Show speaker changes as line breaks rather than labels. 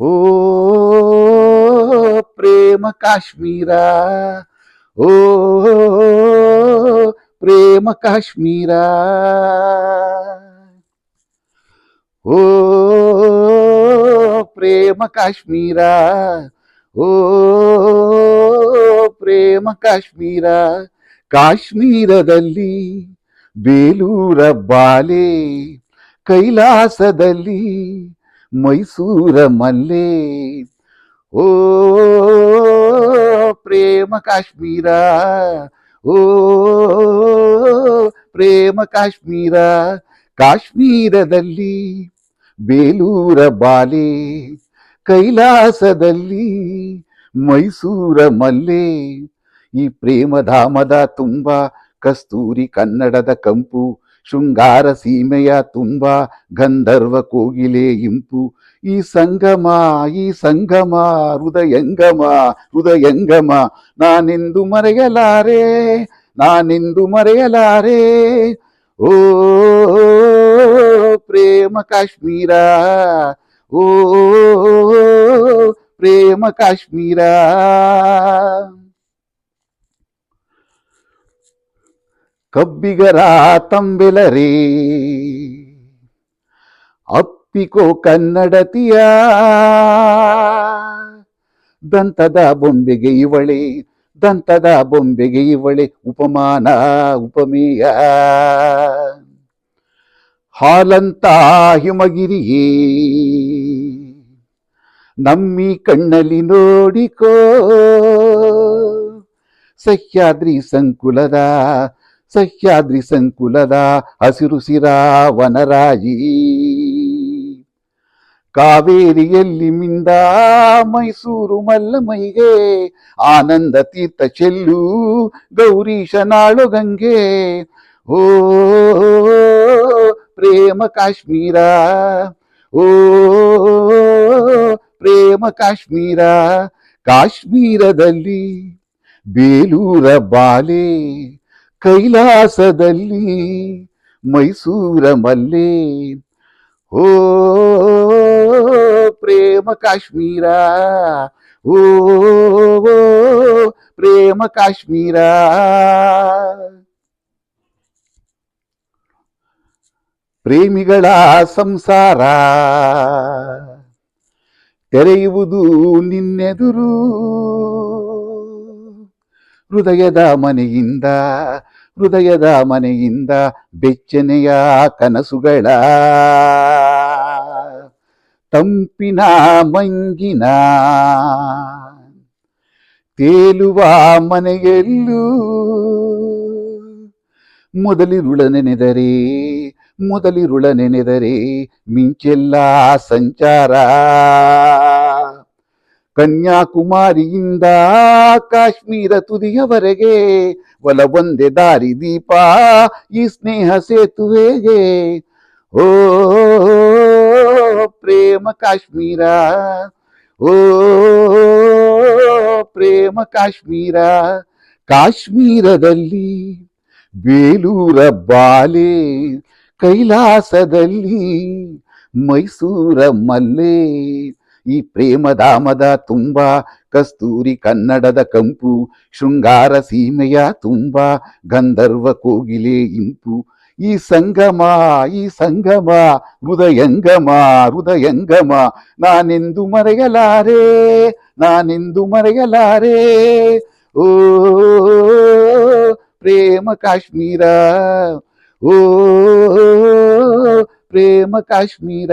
ಓ ಪ್ರೇಮ ಕಾಶ್ಮೀರ, ಓ ಪ್ರೇಮ ಕಾಶ್ಮೀರ. ಓ ಪ್ರೇಮ ಕಾಶ್ಮೀರ, ಓ ಪ್ರೇಮ ಕಾಶ್ಮೀರ. ಕಾಶ್ಮೀರದಲ್ಲಿ ಬೇಲೂರ ಬಾಲೆ, ಕೈಲಾಸದಲ್ಲಿ ಮೈಸೂರ ಮಲ್ಲೆ ಓ, ಪ್ರೇಮ ಕಾಶ್ಮೀರ. ಓ, ಪ್ರೇಮ ಕಾಶ್ಮೀರ. ಕಾಶ್ಮೀರದಲ್ಲಿ ಬೇಲೂರ ಬಾಲೆ. ಕೈಲಾಸದಲ್ಲಿ ಮೈಸೂರ ಮಲ್ಲೆ ಈ ಪ್ರೇಮಧಾಮದ ತುಂಬ ಕಸ್ತೂರಿ ಕನ್ನಡದ ಕಂಪು ಶೃಂಗಾರ ಸೀಮೆಯ ತುಂಬ ಗಂಧರ್ವ ಕೋಗಿಲೆ ಇಂಪು. ಈ ಸಂಗಮ ಈ ಸಂಗಮ, ಹೃದಯಂಗಮ ಹೃದಯಂಗಮ, ನಾನೆಂದು ಮರೆಯಲಾರೆ ನಾನೆಂದು ಮರೆಯಲಾರೆ. ಓ, ಪ್ರೇಮ ಕಾಶ್ಮೀರ, ಓ, ಪ್ರೇಮ ಕಾಶ್ಮೀರ. ಕಬ್ಬಿಗರ ತಂಬಿಲರಿ. ಅಪ್ಪಿಕೋ ಕನ್ನಡತಿಯ ದಂತದ ಬೊಂಬೆಗೆ ಇವಳಿ, ದಂತದ ಬೊಂಬೆಗೆ ಇವಳಿ, ಉಪಮಾನ ಉಪಮೇಯ. ಹಾಲಂತ ಹಿಮಗಿರಿಯೇ, ನಮ್ಮಿ ಕಣ್ಣಲ್ಲಿ ನೋಡಿಕೋ, ಸಹ್ಯಾದ್ರಿ ಸಂಕುಲದ ಸಹ್ಯಾದ್ರಿ ಸಂಕುಲದ ಹಸಿರು ಸಿರಾ ವನರಾಯಿ. ಕಾವೇರಿಯಲ್ಲಿ ಮಿಂದ ಮೈಸೂರು ಮಲ್ಲಮೈಗೆ, ಆನಂದ ತೀರ್ಥ ಚೆಲ್ಲು ಗೌರೀಶ ನಾಳು ಗಂಗೆ. ಓ ಪ್ರೇಮ ಕಾಶ್ಮೀರ ಓ ಪ್ರೇಮ ಕಾಶ್ಮೀರ, ಕಾಶ್ಮೀರದಲ್ಲಿ ಬೇಲೂರ ಬಾಲೆ ಕೈಲಾಸದಲ್ಲಿ ಮೈಸೂರ ಮಲ್ಲೆ. ಓ ಪ್ರೇಮ ಕಾಶ್ಮೀರ. ಓ ಪ್ರೇಮ ಕಾಶ್ಮೀರ. ಪ್ರೇಮಿಗಳ ಸಂಸಾರ. ತೆರೆಯುವುದು ನಿನ್ನೆದುರು. ಹೃದಯದ ಮನೆಯಿಂದ ಹೃದಯದ ಮನೆಯಿಂದ ಬೆಚ್ಚನೆಯ ಕನಸುಗಳ ತಂಪಿನ ಮಂಗಿನ ತೇಲುವ ಮನೆಯಲ್ಲೂ ಮೊದಲಿರುಳ ನೆನೆದರೆ ಮೊದಲಿರುಳ ನೆನೆದರೆ ಮಿಂಚೆಲ್ಲ ಸಂಚಾರ. ಕನ್ಯಾಕುಮಾರಿಯಿಂದ ಕಾಶ್ಮೀರ ತುದಿಯವರೆಗೆ ಒಲ ಒಂದೇ ದಾರಿ ದೀಪ, ಈ ಸ್ನೇಹ ಸೇತುವೆಗೆ ಓ, ಪ್ರೇಮ ಕಾಶ್ಮೀರ, ಓ, ಪ್ರೇಮ ಕಾಶ್ಮೀರ, ಕಾಶ್ಮೀರದಲ್ಲಿ ಬೇಲೂರ ಬಾಲೆ, ಕೈಲಾಸದಲ್ಲಿ ಮೈಸೂರ ಮಲ್ಲೆ ಈ ಪ್ರೇಮಧಾಮದ ತುಂಬ, ಕಸ್ತೂರಿ ಕನ್ನಡದ ಕಂಪು, ಶೃಂಗಾರ ಸೀಮೆಯ ತುಂಬ, ಗಂಧರ್ವ ಕೋಗಿಲೆ ಇಂಪು. ಈ ಸಂಗಮ ಈ ಸಂಗಮ, ಹೃದಯಂಗಮ ಹೃದಯಂಗಮ, ನಾನೆಂದು ಮರೆಯಲಾರೆ ನಾನೆಂದು ಮರೆಯಲಾರೆ. ಓ, ಪ್ರೇಮ ಕಾಶ್ಮೀರ, ಓ, ಪ್ರೇಮ ಕಾಶ್ಮೀರ.